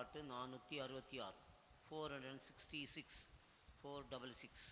பாட்டு நானூற்றி அறுபத்தி ஆறு. Four hundred and sixty six four double six